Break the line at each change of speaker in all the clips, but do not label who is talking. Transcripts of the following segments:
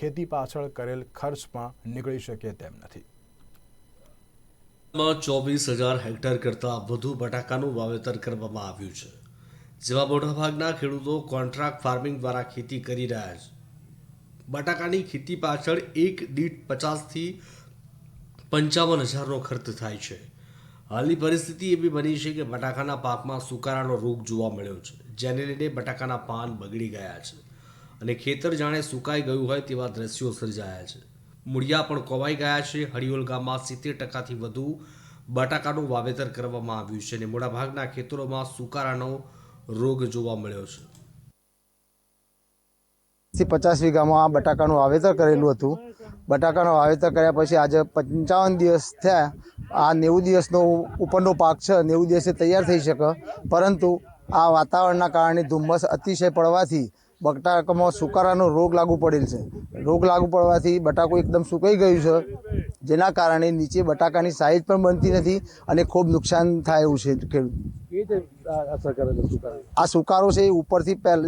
ખેતી પાછળ કરેલ ખર્ચમાં નીકળી શકે તેમ નથી.
માં ચોવીસ હજાર હેક્ટર કરતાં વધુ બટાકાનું વાવેતર કરવામાં આવ્યું છે, જેમાં મોટાભાગના ખેડૂતો કોન્ટ્રાક્ટ ફાર્મિંગ દ્વારા ખેતી કરી રહ્યા છે. બટાકાની ખેતી પાછળ એક દીઠ પચાસથી પંચાવન હજારનો ખર્ચ થાય છે. હાલની પરિસ્થિતિ એવી બની છે કે બટાકાના પાકમાં સુકારાનો રોગ જોવા મળ્યો છે, જેને લઈને બટાકાના પાન બગડી ગયા છે. અને ખેતર જાણે સુકાઈ ગયું હોય તેવા દ્રશ્યો સર્જાયા છે. મૂળિયા પણ કોવાઈ ગયા છે. હરિયોલ ગામમાં સિત્તેર ટકાથી વધુ બટાકાનું વાવેતર કરવામાં આવ્યું છે અને મોટાભાગના ખેતરોમાં સુકારાનો રોગ જોવા મળ્યો છે.
પચાસ વીઘામાં બટાકાનું વાવેતર કરેલું હતું. બટાકાનું વાવેતર કર્યા પછી આજે પંચાવન દિવસ થયા. આ નેવું દિવસનો ઉપરનો પાક છે. નેવું દિવસે તૈયાર થઈ શકે. પરંતુ આ વાતાવરણના કારણે ધુમ્મસ અતિશય પડવાથી બટાકામાં સુકારાનો રોગ લાગુ પડેલ છે. રોગ લાગુ પડવાથી બટાકું એકદમ સુકાઈ ગયું છે. જેના કારણે નીચે બટાકાની સાઈઝ પણ બનતી નથી અને ખૂબ નુકસાન થાય એવું છે ખેડૂત. આ સુકારો? છે એ ઉપરથી પહેલ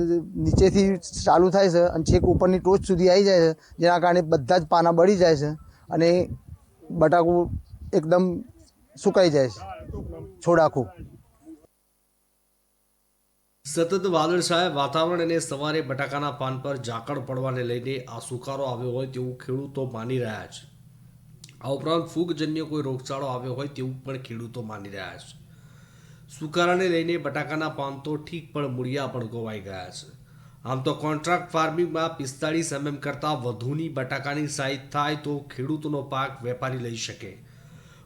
નીચેથી ચાલુ થાય છે અને છેક ઉપરની ટોચ સુધી આવી જાય છે જેના કારણે બધા જ પાના બળી જાય છે અને બટાકું એકદમ સુકાઈ જાય છે. છોડાખું
સતત વાદળછાયા વાતાવરણ અને સવારે બટાકાના પાન પર ઝાકળ પડવાને લઈને આ સુકારો આવ્યો હોય તેવું ખેડૂતો માની રહ્યા છે. આ ઉપરાંત ફૂગજન્ય કોઈ રોગચાળો આવ્યો હોય તેવું પણ ખેડૂતો માની રહ્યા છે. સુકારાને લઈને બટાકાના પાન તો ઠીક પણ મૂળિયા પણ ગોવાઈ ગયા છે. આમ તો કોન્ટ્રાક્ટ ફાર્મિંગમાં પિસ્તાળીસ એમએમ કરતાં વધુની બટાકાની સાઈઝ થાય તો ખેડૂતોનો પાક વેપારી લઈ શકે.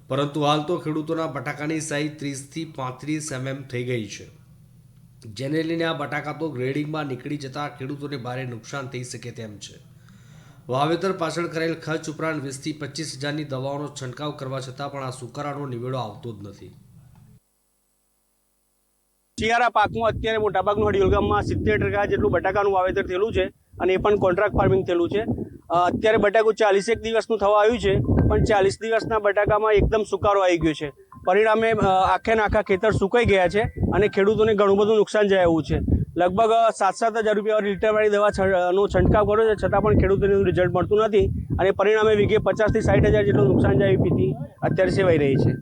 પરંતુ હાલ તો ખેડૂતોના બટાકાની સાઈઝ ત્રીસથી પાંત્રીસ એમએમ થઈ ગઈ છે. જેને લઈને આ બટાકા તો ગ્રેડિંગમાં નીકળી જતા ખેડૂતોને ભારે નુકસાન થઈ શકે તેમ છે. વાવેતર પાછળ કરેલ ખર્ચ ઉપરાંત વીસથી પચીસ હજારની દવાઓનો છંટકાવ કરવા છતાં પણ આ સુકારાનો નિવેડો આવતો જ નથી.
શિયાળા પાકમાં અત્યારે મોટાભાગનું હડિયોલગામમાં સિત્તેર ટકા જેટલું બટાકાનું વાવેતર થયેલું છે અને એ પણ કોન્ટ્રાક્ટ ફાર્મિંગ થયેલું છે. અત્યારે બટાકું ચાલીસેક દિવસનું થવા આવ્યું છે, પણ ચાલીસ દિવસના બટાકામાં એકદમ સુકારો આવી ગયો છે. પરિણામે આખે આખા ખેતર સુકાઈ ગયા છે અને ખેડૂતોને ઘણું બધું નુકસાન જાય એવું છે. લગભગ સાત સાત હજાર રૂપિયા લીટરવાળી દવા છ- નો છંટકાવ કર્યો છે, છતાં પણ ખેડૂતોને રિઝલ્ટ મળતું નથી અને પરિણામે વીઘે પચાસથી સાઠ હજાર જેટલું નુકસાન જાય ભીતિ અત્યારે સેવાઈ રહી છે.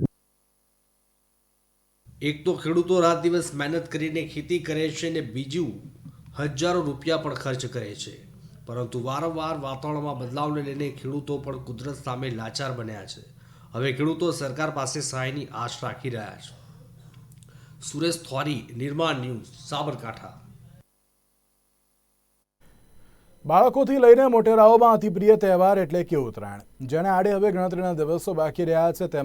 એક તો ખેડૂતો રાત દિવસ મહેનત કરીને ખેતી કરે છે ને બીજું હજારો રૂપિયા પણ ખર્ચ કરે છે. પરંતુ વારંવાર વાતાવરણમાં બદલાવને લઈને ખેડૂતો પણ કુદરત સામે લાચાર બન્યા છે. હવે ખેડૂતો સરકાર પાસે સહાયની આશ રાખી રહ્યા છે. સુરેશ થોરી, નિર્માણ ન્યૂઝ, સાબરકાંઠા.
બાળકોથી લઈને મોટેરાઓમાં અતિ પ્રિય તહેવાર એટલે કે ઉત્તરાયણ. જેને આડે હવે ગણતરીના દિવસો બાકી રહ્યા છે, તેમ